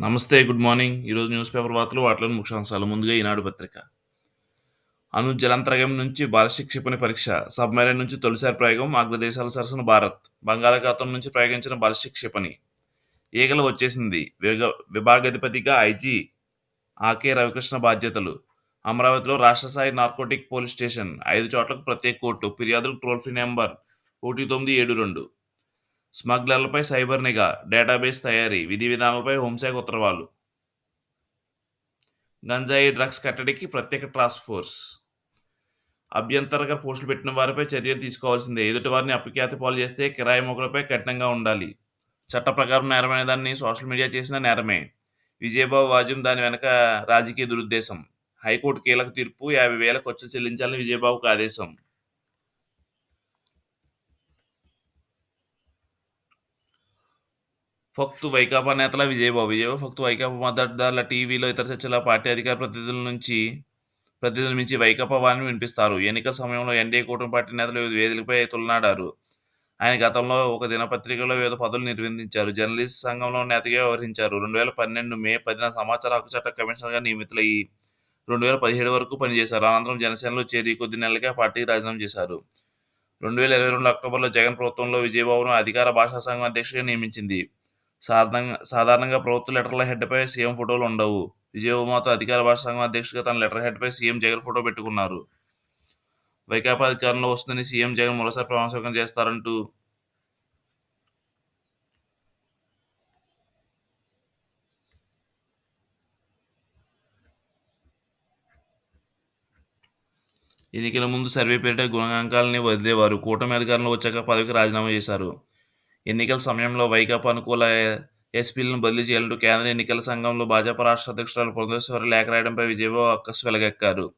నమస్తే good morning. ఈరోజు news paper వార్తలు వాటిలోని ముఖ్యాంశాలు. ముందుగా ఈనాడు పత్రిక. అను జలంతర్గం నుంచి బాలిస్టిక్ క్షిపణి పరీక్ష. సబ్మెరైన్ నుంచి తొలిసారి ప్రయోగం అగ్రదేశాల సరసన భారత్. బంగాళాఖాతం నుంచి ప్రయోగించిన బాలిస్టిక్ క్షిపణి ఈగలు వచ్చేసింది. విగ విభాగాధిపతిగా ఐజీ ఆకే రవికృష్ణ బాధ్యతలు. అమరావతిలో రాష్ట్ర స్థాయి నార్కోటిక్ పోలీస్ స్టేషన్. ఐదు చోట్లకు ప్రత్యేక కోర్టు. ఫిర్యాదులు టోల్ ఫ్రీ నెంబర్ ఒకటి తొమ్మిది ఏడు రెండు. స్మగ్లర్లపై సైబర్ నిఘా డేటాబేస్ తయారీ విధి విధానాలపై హోంశాఖ ఉత్తర్వాలు గంజాయి డ్రగ్స్ కట్టడికి ప్రత్యేక టాస్క్ ఫోర్స్. అభ్యంతరగా పోస్టులు పెట్టిన వారిపై చర్యలు తీసుకోవాల్సిందే. ఎదుటి వారిని అపఖ్యాతి పాలు చేస్తే కిరాయి మొక్కలపై కఠినంగా ఉండాలి. చట్ట ప్రకారం నేరమైన దాన్ని సోషల్ మీడియా చేసిన నేరమే. విజయబాబు వాజ్యం దాని వెనక రాజకీయ దురుద్దేశం. హైకోర్టు కీలక తీర్పు యాభై వేల ఖర్చులు చెల్లించాలని విజయబాబుకు ఆదేశం. ఫక్తు వైకాపా నేతల విజయబాబు. విజయబాబు ఫక్తు వైకాపా మద్దతుదారుల టీవీలో ఇతర చర్చల పార్టీ అధికార ప్రతినిధుల నుంచి ప్రతినిధుల నుంచి వైకాపా వారిని వినిపిస్తారు. ఎన్నికల సమయంలో ఎన్డీఏ కూటమి పార్టీ నేతలు వివిధ వేదికలపై తులనాడారు. ఆయన గతంలో ఒక దినపత్రికలో వివిధ పదవులు నిర్వహించారు. జర్నలిస్ట్ సంఘంలో నేతగా వ్యవహరించారు. రెండు వేల పన్నెండు మే పదిన సమాచార హక్కు చట్ట కమిషనర్గా నియమితులయ్యి రెండు వేల పదిహేడు వరకు పనిచేశారు. అనంతరం జనసేనలో చేరి కొద్ది నెలలుగా పార్టీకి రాజీనామా చేశారు. రెండు వేల ఇరవై రెండు అక్టోబర్లో జగన్ ప్రభుత్వంలో విజయబాబును అధికార భాషా సంఘం అధ్యక్షుడిగా నియమించింది. సాధారణంగా సాధారణంగా ప్రభుత్వ లెటర్ల హెడ్పై సీఎం ఫోటోలు ఉండవు. విజయబాబు అధికార భాషా సంఘం అధ్యక్షుడిగా తన లెటర్ హెడ్పై సీఎం జగన్ ఫోటో పెట్టుకున్నారు. వైకాపా అధికారంలో వస్తుందని సీఎం జగన్ మరోసారి ప్రమాణస్వీకారం చేస్తారంటూ ఎన్నికల ముందు సర్వే పేరిట గుణాంకాలని వదిలేవారు. కూటమి అధికారంలో వచ్చాక పదవికి రాజీనామా చేశారు. ఎన్నికల సమయంలో వైకాపా అనుకూల ఎస్పీలను బదిలీ చేయాలంటూ కేంద్ర ఎన్నికల సంఘంలో భాజపా రాష్ట్ర అధ్యక్షురాలు పురంధేశ్వరి లేఖ రాయడంపై విజయబాబు అక్కసు వెలగెక్కారు.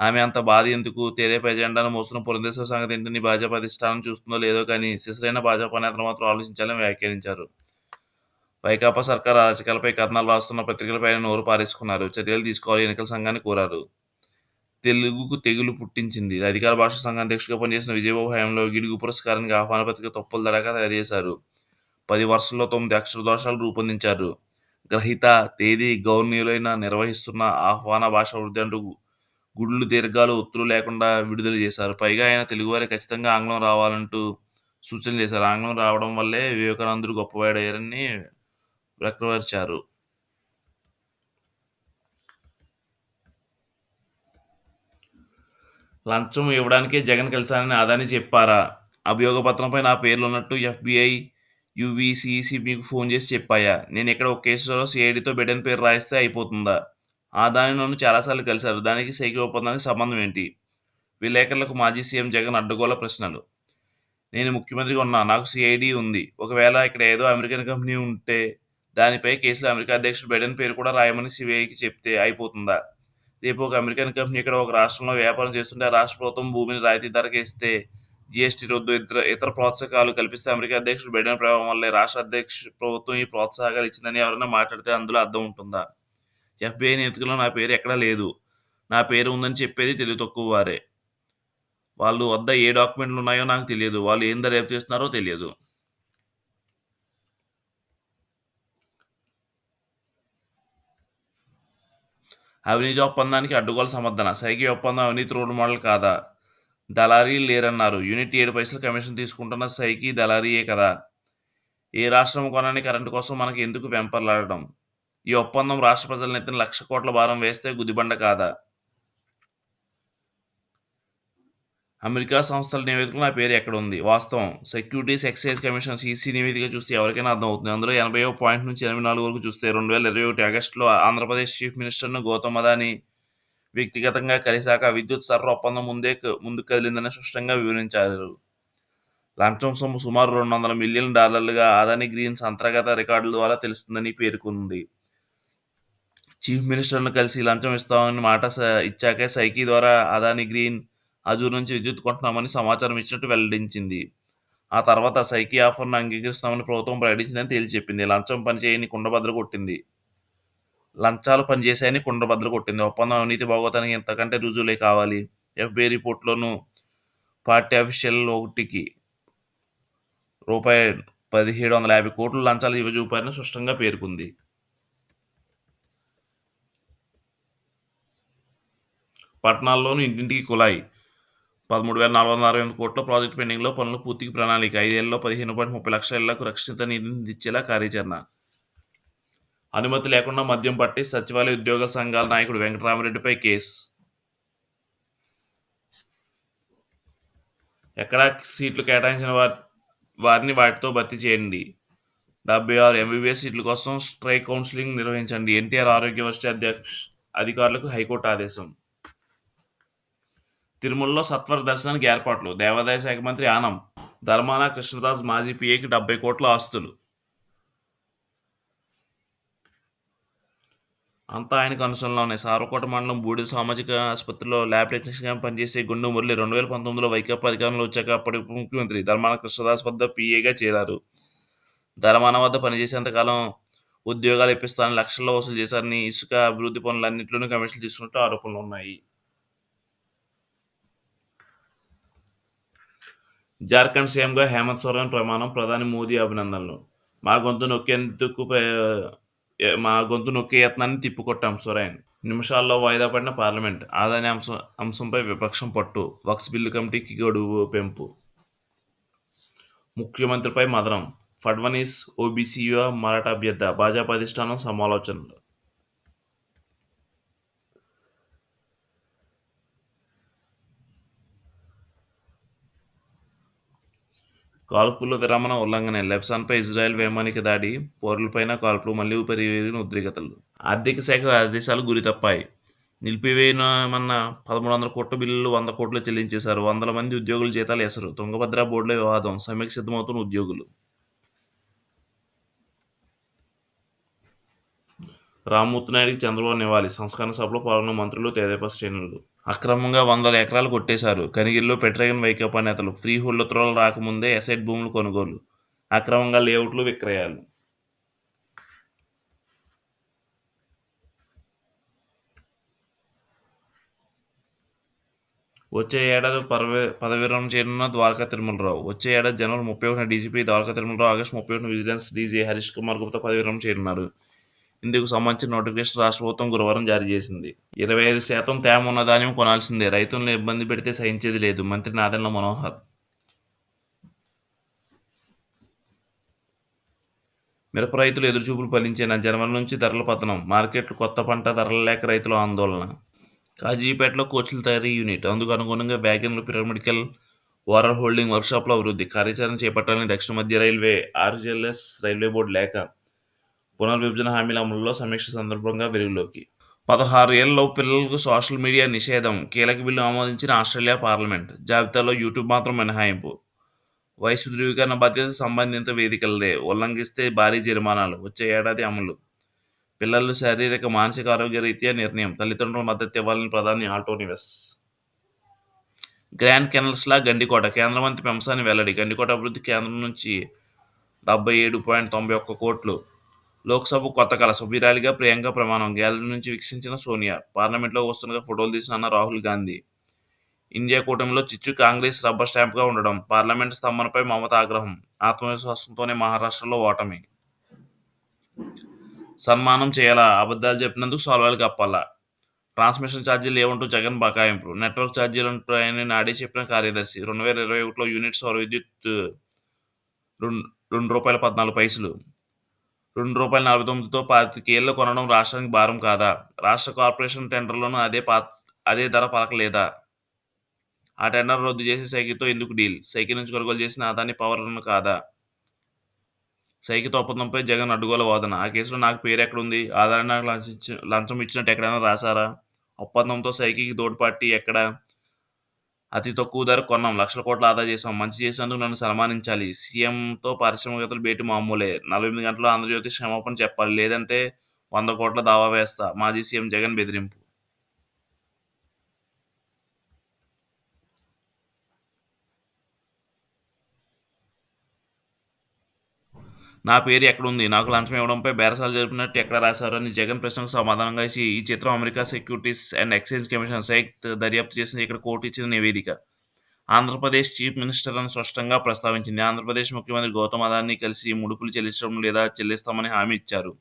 ఆమె అంత బాధ ఎందుకు? తెదేపా ఎజెండాను మోస్తున్న పురంధేశ్వర సంగతి ఏంటని భాజపా అధిష్టానం చూస్తుందో లేదో కానీ శిశురైన భాజపా నేతలు మాత్రం ఆలోచించాలని వ్యాఖ్యానించారు. వైకాపా సర్కార్ రాజకీయాలపై కథనాలు రాస్తున్న పత్రికలపై నోరు పారేసుకున్నారు. చర్యలు తీసుకోవాలి ఎన్నికల సంఘాన్ని కోరారు. తెలుగుకు తెగులు పుట్టించింది. అధికార భాష సంఘం అధ్యక్షుడిగా పనిచేసిన విజయబాబు హయాంలో గిడుగు పురస్కారానికి ఆహ్వాన పత్రిక తప్పుల దడగా తయారు చేశారు పది వర్షాల్లో తొమ్మిది అక్షర దోషాలు రూపొందించారు. గ్రహీత తేదీ గౌరవనీయులైన నిర్వహిస్తున్న ఆహ్వాన భాష వృద్ధి అంటూ గుడ్లు దీర్ఘాలు ఒత్తులు లేకుండా విడుదల చేశారు. పైగా ఆయన తెలుగువారి ఖచ్చితంగా ఆంగ్లం రావాలంటూ సూచన చేశారు. ఆంగ్లం రావడం వల్లే వివేకానందుడు గొప్పవాడయ్యారని వ్యక్తపరిచారు లంచం ఇవ్వడానికే జగన్ కలిశానని అదాని చెప్పారా? అభియోగ పత్రంపై నా పేర్లు ఉన్నట్టు ఎఫ్బిఐ యూబీసీసీ మీకు ఫోన్ చేసి చెప్పాయా? నేను ఇక్కడ ఒక కేసులో సిఐడితో బిడ్డని పేరు రాయిస్తే అయిపోతుందా? ఆ దాని నన్ను చాలాసార్లు కలిశారు. దానికి సైకి ఒప్పందానికి సంబంధం ఏంటి? విలేకరులకు మాజీ సీఎం జగన్ అడ్డగోల ప్రశ్నలు. నేను ముఖ్యమంత్రిగా ఉన్నా నాకు సిఐడి ఉంది. ఒకవేళ ఇక్కడ ఏదో అమెరికన్ కంపెనీ ఉంటే దానిపై కేసులో అమెరికా అధ్యక్షుడు బైడెన్ పేరు కూడా రాయమని సిబిఐకి చెప్తే అయిపోతుందా? రేపు ఒక అమెరికన్ కంపెనీ ఇక్కడ ఒక రాష్ట్రంలో వ్యాపారం చేస్తుంటే ఆ రాష్ట్ర ప్రభుత్వం భూమిని రాయితీ ధరకు ఇస్తే జీఎస్టీ రద్దు ఇతర ఇతర ప్రోత్సాహకాలు కల్పిస్తే అమెరికా అధ్యక్షుడు బైడెన్ ప్రభావం వల్లే రాష్ట్ర అధ్యక్ష ప్రభుత్వం ఈ ప్రోత్సాహకాలు ఇచ్చిందని ఎవరైనా మాట్లాడితే అందులో అర్థం ఉంటుందా? ఎఫ్బిఐ నియమితుల్లో నా పేరు ఎక్కడా లేదు. నా పేరు ఉందని చెప్పేది తెలివి తక్కువ వారే. వాళ్ళు వద్ద ఏ డాక్యుమెంట్లు ఉన్నాయో నాకు తెలియదు. వాళ్ళు ఏం దర్యాప్తు చేస్తున్నారో తెలియదు. అవినీతి ఒప్పందానికి అడ్డుగోలు సమర్థన. సైకి ఒప్పందం అవినీతి రోడ్ మోడల్ కాదా? దళారీ లేరన్నారు. యూనిట్ ఏడు పైసలు కమిషన్ తీసుకుంటున్న సైకి దళారీయే కదా. ఏ రాష్ట్రం కొనని కరెంటు కోసం మనకి ఎందుకు వెంపర్లాడడం? ఈ ఒప్పందం రాష్ట్ర ప్రజల నెత్తిన లక్ష కోట్ల భారం వేస్తే గుదిబండ కాదా? అమెరికా సంస్థల నివేదికలో నా పేరు ఎక్కడ ఉంది వాస్తవం. సెక్యూరిటీస్ ఎక్సైజ్ కమిషన్ సీసీ నివేదిక చూస్తే ఎవరికైనా అర్థం అవుతుంది అందులో ఎనభై పాయింట్ నుంచి ఎనభై నాలుగు వరకు చూస్తే రెండు వేల ఇరవై ఒకటి ఆగస్టులో ఆంధ్రప్రదేశ్ చీఫ్ మినిస్టర్ను గౌతమ్ అదాని వ్యక్తిగతంగా కలిశాక విద్యుత్ సర్ర ఒప్పందం ముందే ముందుకు కదిలిందని స్పష్టంగా వివరించారు. లంచం సొమ్ము సుమారు రెండు వందల మిలియన్ డాలర్లుగా అదాని గ్రీన్స్ అంతర్గత రికార్డుల ద్వారా తెలుస్తుందని పేర్కొంది. చీఫ్ మినిస్టర్ను కలిసి లంచం ఇస్తామని మాట ఇచ్చాకే సైకి ద్వారా అదాని గ్రీన్ అజూర్ నుంచి విద్యుత్ కొంటున్నామని సమాచారం ఇచ్చినట్టు వెల్లడించింది. ఆ తర్వాత సైకి ఆఫర్ను అంగీకరిస్తామని ప్రభుత్వం ప్రకటించిందని తేల్చి చెప్పింది. లంచం పనిచేయని కుండబద్దలు కొట్టింది. లంచాలు పనిచేసాయని కుండబద్దలు కొట్టింది. ఒప్పందం అవినీతి భాగోతానికి ఎంతకంటే రుజువులే కావాలి. ఎఫ్బిఐ రిపోర్ట్లోనూ పార్టీ అఫీషియల్ ఒకటికి రూపాయి పదిహేడు వందల యాభై కోట్లు లంచాలు ఇవ్వజూపారని స్పష్టంగా పేర్కొంది. పట్టణాల్లోనూ ఇంటింటికి కులాయి పదమూడు వేల నాలుగు వందల అరవై ఎనిమిది కోట్ల ప్రాజెక్టు పెండింగ్లో పనులు పూర్తికి ప్రణాళిక. ఐదేళ్ళలో పదిహేను పాయింట్ ముప్పై లక్షల ఇళ్ళకు రక్షిత నీటిని ఇచ్చేలా కార్యాచరణ. అనుమతి లేకుండా మద్యం పట్టి సచివాలయ ఉద్యోగ సంఘాల నాయకుడు వెంకటరామరెడ్డిపై కేసు. ఎక్కడా సీట్లు కేటాయించిన వారి వారిని వాటితో భర్తీ చేయండి. డెబ్బై ఆరు ఎంబీబీఎస్ సీట్ల కోసం స్ట్రైక్ కౌన్సిలింగ్ నిర్వహించండి. ఎన్టీఆర్ ఆరోగ్య వర్సిటీ అధ్యక్ష అధికారులకు హైకోర్టు ఆదేశం. తిరుమలలో సత్వర దర్శనానికి ఏర్పాట్లు. దేవాదాయ శాఖ మంత్రి ఆనం ధర్మాన కృష్ణదాస్ మాజీ పిఏకి డెబ్బై కోట్ల ఆస్తులు. అంతా ఆయనకు అనుసరణలో ఉన్నాయి. సారకోట మండలం బూడిద సామాజిక ఆసుపత్రిలో ల్యాబ్ టెక్నీషియన్గా పనిచేసే గుండు మురళి రెండు వేల పంతొమ్మిదిలో వైకాపా అధికారంలో వచ్చాక అప్పటి ముఖ్యమంత్రి ధర్మాన కృష్ణదాస్ వద్ద పీఏగా చేరారు. ధర్మాన వద్ద పనిచేసేంతకాలం ఉద్యోగాలు ఇప్పిస్తానని లక్షల్లో వసూలు చేశారని ఇసుక అభివృద్ధి పనులన్నింటిలోనూ కమిషన్లు తీసుకున్నట్టు ఆరోపణలు ఉన్నాయి. జార్ఖండ్ సీఎంగా హేమంత్ సోరెన్ ప్రమాణం ప్రధాని మోదీ అభినందనలు. మా గొంతు నొక్కేందుకు మా గొంతు నొక్కే యత్నాన్ని తిప్పికొట్టాం సొరైన్. నిమిషాల్లో వాయిదా పడిన పార్లమెంట్ ఆదాని అంశం అంశంపై విపక్షం పట్టు. వక్స్ బిల్లు కమిటీకి గడువు పెంపు. ముఖ్యమంత్రిపై మదనం. ఫడ్వనీస్ ఓబీసీ మరాఠా అభ్యర్థ భాజపా అధిష్టానం సమాలోచనలు. కాల్పుల విరమణ ఉల్లంఘన. లెబ్సాన్పై ఇజ్రాయెల్ వైమానిక దాడి పౌరులపైన కాల్పులు మళ్ళీ పెరిగిన ఉద్రిక్తతలు. ఆర్థిక శాఖ ఆదేశాలు గురి తప్పాయి. నిలిపివేయమన్న పదమూడు వందల కోట్ల బిల్లులు వంద కోట్లు చెల్లించేశారు. వందల మంది ఉద్యోగుల జీతాలు వేశారు. తుంగభద్ర బోర్డులో వివాదం. సమ్మెకు సిద్ధమవుతున్న ఉద్యోగులు. రామ్మూర్తి నాయుడికి చంద్రబాబు నివాళి సంస్కరణ సభలో పాల్గొన్న మంత్రులు తెదేపా శ్రేణులు. అక్రమంగా వందల ఎకరాలు కొట్టేశారు. కనిగిరిలో పెట్రగన్ వైకాపా నేతలు. ఫ్రీ హోల్డ్ ఉత్తర్వులు రాకముందే ఎసైడ్ భూములు కొనుగోలు. అక్రమంగా లేఅవుట్లు విక్రయాలు. వచ్చే ఏడాది పదవి పదవి విరమణ చేయనున్న ద్వారకా తిరుమలరావు. వచ్చే ఏడాది జనవరి ముప్పై ఒకటిన డీజీపీ ద్వారకా తిరుమలరావు ఆగస్టు ముప్పై ఒకటిన విజిలెన్స్ డీజీ హరీష్ కుమార్ గుప్తా పదవి విరమణ చేయనున్నారు ఇందుకు సంబంధించిన నోటిఫికేషన్ రాష్ట్ర ప్రభుత్వం గురువారం జారీ చేసింది. ఇరవై ఐదు శాతం తేమ ఉన్న ధాన్యం కొనాల్సిందే. రైతులను ఇబ్బంది పెడితే సహించేది లేదు. మంత్రి నాదెండ్ల మనోహర్. మిరప రైతులు ఎదురుచూపులు ఫలించిన? జనవరి నుంచి ధరల పతనం. మార్కెట్లు కొత్త పంట ధరలు లేక రైతుల ఆందోళన. కాజీపేటలో కోచ్ల తయారీ యూనిట్. అందుకు అనుగుణంగా వ్యాగన్లు పిరమిడికల్ ఓరల్ హోల్డింగ్ వర్క్షాప్ల అభివృద్ధి. కార్యాచరణ చేపట్టాలని దక్షిణ మధ్య రైల్వే ఆర్జీఎల్ఎస్ రైల్వే బోర్డు లేక పునర్విభజన హామీల అమలులో సమీక్ష సందర్భంగా వెలుగులోకి. పదహారు ఏళ్ళలో పిల్లలకు సోషల్ మీడియా నిషేధం కీలక బిల్లు ఆమోదించిన ఆస్ట్రేలియా పార్లమెంట్ జాబితాలో యూట్యూబ్ మాత్రం మినహాయింపు. వయసు ధృవీకరణ బాధ్యత సంబంధిత వేదికలదే ఉల్లంఘిస్తే భారీ జరిమానాలు వచ్చే ఏడాది అమలు. పిల్లలు శారీరక మానసిక ఆరోగ్య రీత్యా నిర్ణయం తల్లిదండ్రుల మద్దతు ఇవ్వాలని ప్రధాని ఆల్టోనివెస్ గ్రాండ్ కెనల్స్లా గండికోట కేంద్ర మంత్రి పెంసాని వెల్లడి గండికోట అభివృద్ధి కేంద్రం నుంచి డెబ్బై ఏడు పాయింట్ తొంభై ఒక్క కోట్లు లోక్సభ కొత్త కళ. సుబీరాలిగా ప్రియాంక ప్రమాణం. గ్యాలరీ నుంచి వీక్షించిన సోనియా. పార్లమెంట్లో వస్తుండగా ఫోటోలు తీసిన అన్న రాహుల్ గాంధీ. ఇండియా కూటమిలో చిచ్చు కాంగ్రెస్ రబ్బర్ స్టాంప్గా ఉండడం పార్లమెంట్ స్తంభనపై మమత ఆగ్రహం ఆత్మవిశ్వాసంతోనే మహారాష్ట్రలో ఓటమి. సన్మానం చేయాలా? అబద్ధాలు చెప్పినందుకు సాల్వాలు కప్పాలా ట్రాన్స్మిషన్ ఛార్జీలు ఏమంటూ జగన్ బకాయింపు. నెట్వర్క్ ఛార్జీలు ఉంటాయని నాడే చెప్పిన కార్యదర్శి. రెండు వేల ఇరవై ఒకటిలో యూనిట్ సౌర విద్యుత్ రెండు రెండు రూపాయల పద్నాలుగు పైసలు. రెండు రూపాయల నలభై తొమ్మిదితో పాతికేళ్ళు కొనడం రాష్ట్రానికి భారం కాదా? రాష్ట్ర కార్పొరేషన్ టెండర్లోనూ అదే పా అదే ధర పలకలేదా? ఆ టెండర్ రద్దు చేసి సైకిల్తో ఎందుకు డీల్? సైకిల్ నుంచి కొనుగోలు చేసిన అదాని పవర్లను కాదా? సైకిల్ ఒప్పందంపై జగన్ అడ్డుగోల వాదన. ఆ కేసులో నాకు పేరు ఎక్కడుంది? ఆధార్ నాకు లంచం ఇచ్చి- లంచం ఇచ్చినట్టు ఎక్కడైనా రాశారా? ఒప్పందంతో సైకిల్కి తోడ్పాటి ఎక్కడ? అతి తక్కువ ధర కొన్నాం. లక్షల కోట్ల ఆదా చేసాం మంచి చేసేందుకు నన్ను సన్మానించాలి. సీఎంతో పారిశ్రామికవేత్తలు భేటీ మామూలే. నలభై ఎనిమిది గంటల్లో ఆంధ్రజ్యోతి క్షమాపణ చెప్పాలి. లేదంటే వంద కోట్ల దావా వేస్తా. మాజీ సీఎం జగన్ బెదిరింపు. నా పేరు ఎక్కడుంది? నాకు లంచం ఇవ్వడంపై బేరసాలు జరిపినట్టు ఎక్కడ రాశారు అని జగన్ ప్రశ్నకు సమాధానంగా ఇచ్చి ఈ చిత్రం America securities and exchange commission SEC దర్యాప్తు చేసిన ఇక్కడ కోర్టు ఇచ్చిన నివేదిక. ఆంధ్రప్రదేశ్ చీఫ్ మినిస్టర్ అని స్పష్టంగా ప్రస్తావించింది. ఆంధ్రప్రదేశ్ ముఖ్యమంత్రి గౌతమ్ అదాన్ని కలిసి ముడుపులు చెల్లించడం లేదా చెల్లిస్తామని హామీ ఇచ్చారు.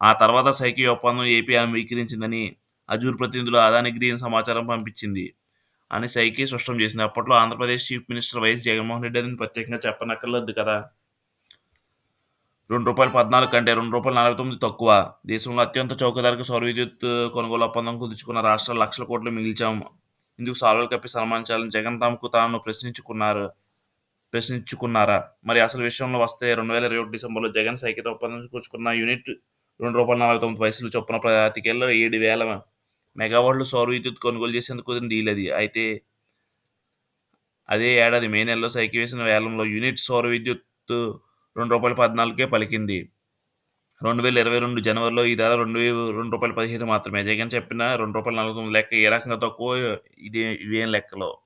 ఆ తర్వాత సైకి ఒప్పందం ఏపీ అంగీకరించిందని అజూర్ ప్రతినిధులు అదాని గ్రీన్ సమాచారం పంపించింది అని సైకి స్పష్టం చేసింది. అప్పట్లో Andhra Pradesh chief minister YS Jaganmohan Reddy అని ప్రత్యేకంగా చెప్పనక్కర్లేదు కదా. రెండు రూపాయలు పద్నాలుగు కంటే రెండు రూపాయలు నలభై తొమ్మిది తక్కువ. దేశంలో అత్యంత చౌక ధరకు సౌర విద్యుత్ కొనుగోలు ఒప్పందం కుదుర్చుకున్న రాష్ట్రాలు లక్షల కోట్లు మిగిల్చాము ఇందుకు సాల్వలు కప్పి సన్మానించాలని జగన్ తమకు తాను ప్రశ్నించుకున్నారు. ప్రశ్నించుకున్నారా? మరి అసలు విషయంలో వస్తే రెండు వేల ఇరవై ఒకటి డిసెంబర్లో జగన్ సైకిత ఒప్పందం కూర్చుకున్న యూనిట్ రెండు రూపాయల నలభై తొమ్మిది పైసలు చొప్పున ప్రతికేళ్ళ ఏడు వేల మెగావాట్లు సౌర విద్యుత్ కొనుగోలు చేసేందుకు కుదిరిన డీల్ అది అయితే అదే ఏడాది మే నెలలో సైకి వేసిన వేలంలో యూనిట్ సౌర విద్యుత్ రెండు రూపాయల పద్నాలుగుకే పలికింది. రెండు వేల ఇరవై రెండు జనవరిలో ఈ ధర రెండు వేల రెండు రూపాయల పదిహేను మాత్రమే. జగన్ చెప్పిన రెండు రూపాయల నలభై తొమ్మిది లెక్క ఏ రకంగా తక్కువ ఇది ఇవేం లెక్కలో?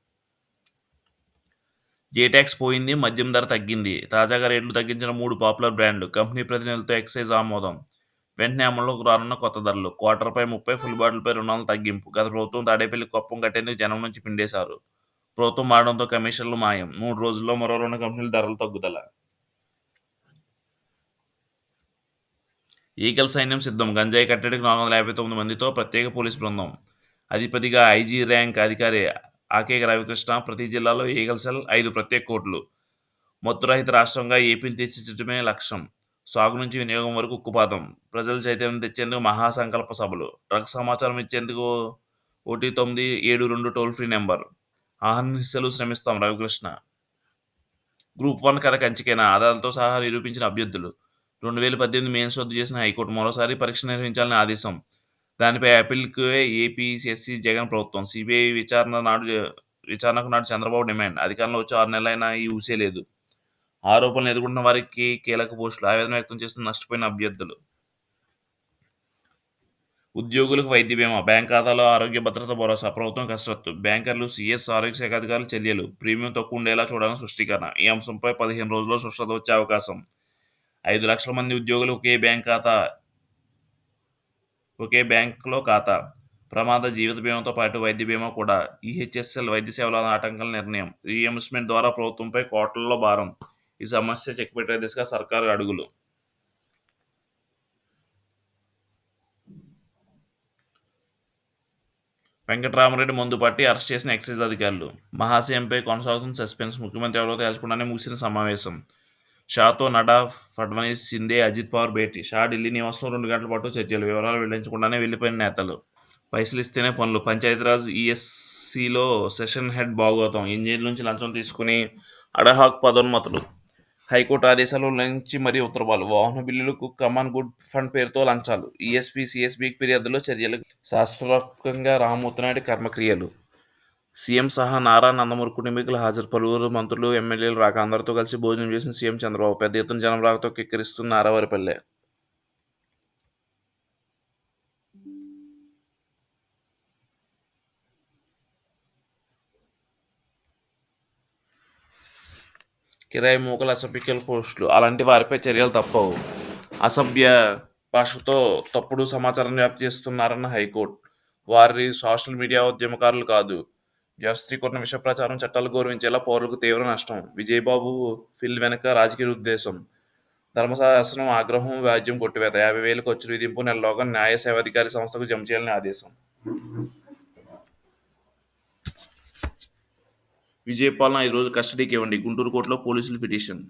జేటాక్స్ పోయింది మద్యం ధర తగ్గింది. తాజాగా రేట్లు తగ్గించిన మూడు పాపులర్ బ్రాండ్లు కంపెనీ ప్రతినిధులతో ఎక్సైజ్ ఆమోదం. వెంటనే అమల్లోకి రానున్న కొత్త ధరలు క్వార్టర్పై ముప్పై ఫుల్ బాటిల్పై రెండు వందల తగ్గింపు. గత ప్రభుత్వం తాడేపల్లి కొప్పం కట్టేందుకు జనం నుంచి పిండేశారు. ప్రభుత్వం మారడంతో కమిషన్లు మాయం. మూడు రోజుల్లో మరో రెండు కంపెనీల ధరలు తగ్గుదల. ఈగల్ సైన్యం సిద్ధం. గంజాయి కట్టడికి నాలుగు వందల యాభై తొమ్మిది మందితో ప్రత్యేక పోలీస్ బృందం. అధిపతిగా ఐజీ ర్యాంక్ అధికారి ఆకే రవికృష్ణ ప్రతి జిల్లాలో ఈగల్ సెల్ ఐదు ప్రత్యేక కోర్టులు. మత్తురహిత రాష్ట్రంగా ఏపీని తీర్చిదిద్దడమే లక్ష్యం. సాగు నుంచి వినియోగం వరకు ఉక్కుపాతం ప్రజలు చైతన్యం తెచ్చేందుకు మహాసంకల్ప సభలు. డ్రగ్స్ సమాచారం ఇచ్చేందుకు ఒకటి తొమ్మిది ఏడు రెండు టోల్ ఫ్రీ నెంబర్. ఆహ్నిశలు శ్రమిస్తాం రవికృష్ణ. గ్రూప్ వన్ కథ కంచికైన? ఆధారాలతో సహా నిరూపించిన అభ్యర్థులు. రెండు వేల పద్దెనిమిది మెయిన్స్ రద్దు చేసిన హైకోర్టు మరోసారి పరీక్ష నిర్వహించాలని ఆదేశం. దానిపై అప్పీల్కు ఏపీఎస్సీ జగన్ ప్రభుత్వం. సిబిఐ విచారణ నాడు విచారణకు నాడు చంద్రబాబు డిమాండ్. అధికారంలో వచ్చి ఆరు నెలలైనా ఈ ఊసే లేదు. ఆరోపణలు ఎదుర్కొంటున్న వారికి కీలక పోస్టులు ఆవేదన వ్యక్తం చేస్తున్న నష్టపోయిన అభ్యర్థులు. ఉద్యోగులకు వైద్య బీమా. బ్యాంక్ ఖాతాలో ఆరోగ్య భద్రత భరోసా. ప్రభుత్వం కసరత్తు. బ్యాంకర్లు సీఎస్ ఆరోగ్య శాఖ అధికారులు చర్యలు. ప్రీమియం తక్కువ ఉండేలా చూడాలని సృష్టికరణ ఈ అంశంపై పదిహేను రోజుల్లో స్పష్టత వచ్చే అవకాశం. ఐదు లక్షల మంది ఉద్యోగులు ఒకే బ్యాంక్ ఖాతా ఒకే బ్యాంకులో ఖాతా ప్రమాద జీవిత బీమాతో పాటు వైద్య బీమా కూడా. ఈహెచ్ఎస్ఎల్ వైద్య సేవల ఆటంకాల నిర్ణయం. రీఎంబర్స్మెంట్ ద్వారా ప్రభుత్వంపై కోట్లలో భారం. ఈ సమస్య చెక్ పెట్టే దిశగా సర్కారు అడుగులు. వెంకటరామరెడ్డి మందుపట్టి అరెస్ట్ చేసిన ఎక్సైజ్ అధికారులు. మహాసీఎంపై కొనసాగుతున్న సస్పెన్స్ ముఖ్యమంత్రి ఎవరో తేల్చకుండానే ముగిసిన సమావేశం. షాతో నడా ఫడ్వనీస్ సింధే అజిత్ పవార్ భేటీ. షా ఢిల్లీ నివాసంలో రెండు గంటల పాటు చర్చలు వివరాలు వెల్లించకుండానే వెళ్ళిపోయిన నేతలు. పైసలు ఇస్తేనే పనులు. పంచాయతీరాజ్ ఈఎస్సీలో సెషన్ హెడ్ బాగోతాం ఇంజనీర్ నుంచి లంచం తీసుకుని అడహాక్ పదోన్మతులు. హైకోర్టు ఆదేశాలు ఉల్లంఘించి మరీ ఉత్తర్వాలు. వాహన బిల్లులకు కమాన్ గుడ్ ఫండ్ పేరుతో లంచాలు. ఈఎస్పీ సిఎస్బికి ఫిర్యాదులో చర్యలు శాస్త్రోక్తంగా రామమూర్తినాయుడు కర్మక్రియలు. సీఎం సహా నారా నందమూరి కుటుంబీకులు హాజరు. పలువురు మంత్రులు ఎమ్మెల్యేలు రాక అందరితో కలిసి భోజనం చేసిన సీఎం చంద్రబాబు పెద్ద ఎత్తున జనం రాకతో కిక్కిరిస్తున్న నారావారిపల్లె కిరాయి మూకలు అసభ్యకల పోస్టులు. అలాంటి వారిపై చర్యలు తప్పవు. అసభ్య భాషతో తప్పుడు సమాచారం వ్యాప్తి చేస్తున్నారన్న హైకోర్టు. వారి సోషల్ మీడియా ఉద్యమకారులు కాదు. వ్యవస్థీకరణ విష ప్రచారం చట్టాలు గౌరవించేలా పౌరులకు తీవ్ర నష్టం. విజయబాబు ఫిల్ వెనుక రాజకీయ ఉద్దేశం. ధర్మశాసనం ఆగ్రహం వ్యాజ్యం కొట్టివేత. యాభై వేలు ఖర్చు విధింపు నెలలోగా న్యాయ సేవాధికారి సంస్థకు జమ చేయాలని ఆదేశం. విజయపాలన ఐదు రోజులు కస్టడీకి ఇవ్వండి. గుంటూరు కోర్టులో పోలీసులు పిటిషన్.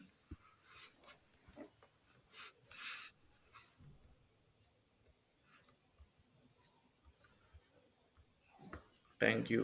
Thank you